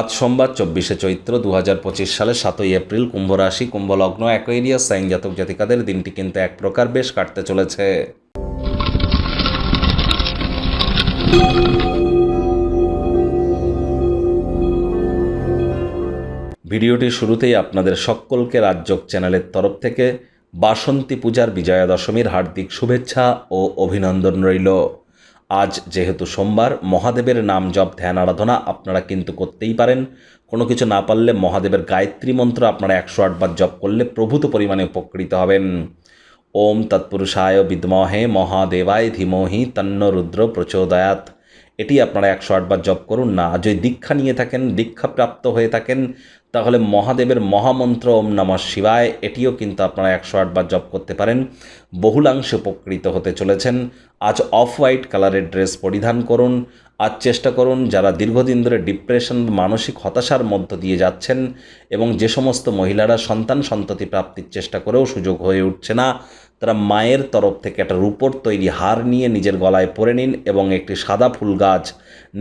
আজ সোমবার চব্বিশে চৈত্র দু হাজার পঁচিশ সালের সাতই এপ্রিল কুম্ভ রাশি কুম্ভ লগ্ন অ্যাকোয়েরিয়াস সাইন জাতক জাতিকাদের দিনটি কিন্তু এক প্রকার বেশ কাটতে চলেছে। ভিডিওটি শুরুতেই আপনাদের সকলকে রাজযোগ চ্যানেলের তরফ থেকে বাসন্তী পূজার বিজয়া দশমীর হার্দিক শুভেচ্ছা ও অভিনন্দন রইল। আজ যেহেতু সোমবার, মহাদেবের নাম জপ, ধ্যান, আরাধনা আপনারা কিন্তু করতেই পারেন। কোনো কিছু না পারলে মহাদেবের গায়ত্রী মন্ত্র আপনারা একশো আটবার জপ করলে প্রভূত পরিমাণে উপকৃত হবেন। ওম তৎপুরুষায় বিদ্মহে মহাদেবায় ধীমহি তন্ন রুদ্র প্রচোদয়াত এটি আপনারা একশো আটবার জপ করুন। না আর যদি দীক্ষা নিয়ে থাকেন, দীক্ষাপ্রাপ্ত হয়ে থাকেন, তাহলে মহাদেবের মহামন্ত্র ওম নমঃ শিবায়, এটিও কিন্তু আপনারা একশো আটবার জপ করতে পারেন। বহুলাংশে উপকৃত হতে চলেছেন। আজ অফ হোয়াইট কালারের ড্রেস পরিধান করুন। আজ চেষ্টা করুন যারা দীর্ঘদিন ধরে ডিপ্রেশন মানসিক হতাশার মধ্য দিয়ে যাচ্ছেন এবং যে সমস্ত মহিলারা সন্তান সন্ততি প্রাপ্তির চেষ্টা করেও সুযোগ হয়ে উঠছে না, তারা মায়ের তরফ থেকে একটা রূপোর তৈরি হার নিয়ে নিজের গলায় পরে নিন এবং একটি সাদা ফুল গাছ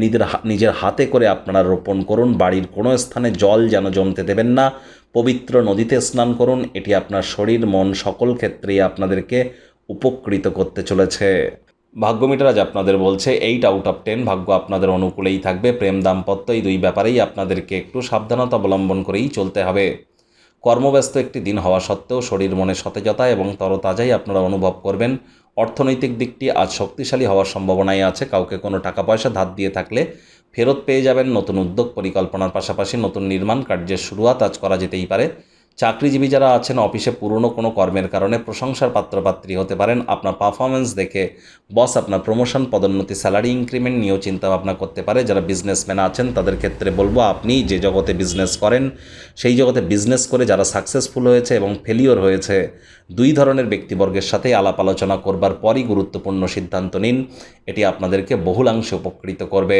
নিজের নিজের হাতে করে আপনারা রোপণ করুন। বাড়ির কোনো স্থানে জল যেন জমতে দেবেন না। পবিত্র নদীতে স্নান করুন। এটি আপনার শরীর, মন সকল ক্ষেত্রেই আপনাদেরকে উপকৃত করতে চলেছে। ভাগ্যমিটার আজ আপনাদের বলছে এইট আউট অফ টেন ভাগ্য আপনাদের অনুকূলেই থাকবে। প্রেম দাম্পত্য এই দুই ব্যাপারেই আপনাদেরকে একটু সাবধানতা অবলম্বন করেই চলতে হবে। কর্মব্যস্ত একটি দিন হওয়া সত্ত্বেও শরীর মনে সতেজতা এবং তরতাজাই আপনারা অনুভব করবেন। অর্থনৈতিক দিকটি আজ শক্তিশালী হওয়ার সম্ভাবনাই আছে। কাউকে কোনো টাকা পয়সা ধার দিয়ে থাকলে ফেরত পেয়ে যাবেন। নতুন উদ্যোগ, পরিকল্পনার পাশাপাশি নতুন নির্মাণ কার্যের শুরুয়াত আজ করা যেতেই পারে। চাকরিজীবী যারা আছেন, অফিসে পুরনো কোনো কর্মের কারণে প্রশংসার পাত্রপাত্রী হতে পারেন। আপনার পারফরমেন্স দেখে বস আপনার প্রমোশন পদোন্নতি স্যালারি ইনক্রিমেন্ট নিয়েও চিন্তা ভাবনা করতে পারে। যারা বিজনেসম্যান আছেন, তাদের ক্ষেত্রে বলব, আপনি যে জগতে বিজনেস করেন, সেই জগতে বিজনেস করে যারা সাকসেসফুল হয়েছে এবং ফেলিওর হয়েছে, দুই ধরনের ব্যক্তিবর্গের সাথে আলাপ আলোচনা করবার পরই গুরুত্বপূর্ণ সিদ্ধান্ত নিন। এটি আপনাদেরকে বহুলাংশে উপকৃত করবে।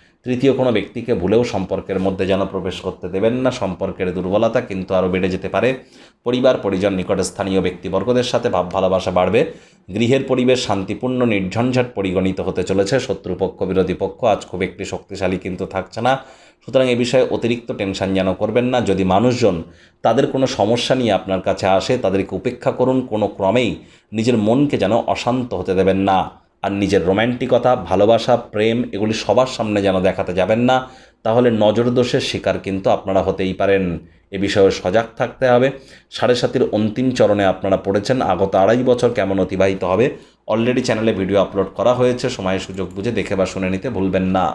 তৃতীয় কোনো ব্যক্তিকে ভুলেও সম্পর্কের মধ্যে যেন প্রবেশ করতে দেবেন না। সম্পর্কের দুর্বলতা কিন্তু আরও বেড়ে যেতে পারে। পরিবার, পরিজন, নিকটে স্থানীয় ব্যক্তিবর্গদের সাথে ভাব, ভালোবাসা বাড়বে। গৃহের পরিবেশ শান্তিপূর্ণ, নির্ঝঞ্ঝাট পরিগণিত হতে চলেছে। শত্রুপক্ষ, বিরোধী পক্ষ আজ খুব একটি শক্তিশালী কিন্তু থাকছে না। সুতরাং এ বিষয়ে অতিরিক্ত টেনশন যেন করবেন না। যদি মানুষজন তাদের কোনো সমস্যা নিয়ে আপনার কাছে আসে, তাদেরকে উপেক্ষা করুন। কোনো ক্রমেই নিজের মনকে যেন অশান্ত হতে দেবেন না। আর নিজের রোম্যান্টিকতা ভালোবাসা, প্রেম এগুলি সবার সামনে যেন দেখাতে যাবেন না, তাহলে নজরদোষের শিকার কিন্তু আপনারা হতেই পারেন। এ বিষয়ে সজাগ থাকতে হবে। সাড়ে সাতির অন্তিম চরণে আপনারা পড়েছেন, আগত আড়াই বছর কেমন অতিবাহিত হবে? অলরেডি চ্যানেলে ভিডিও আপলোড করা হয়েছে, সময়ের সুযোগ বুঝে দেখে বা শুনে নিতে ভুলবেন না।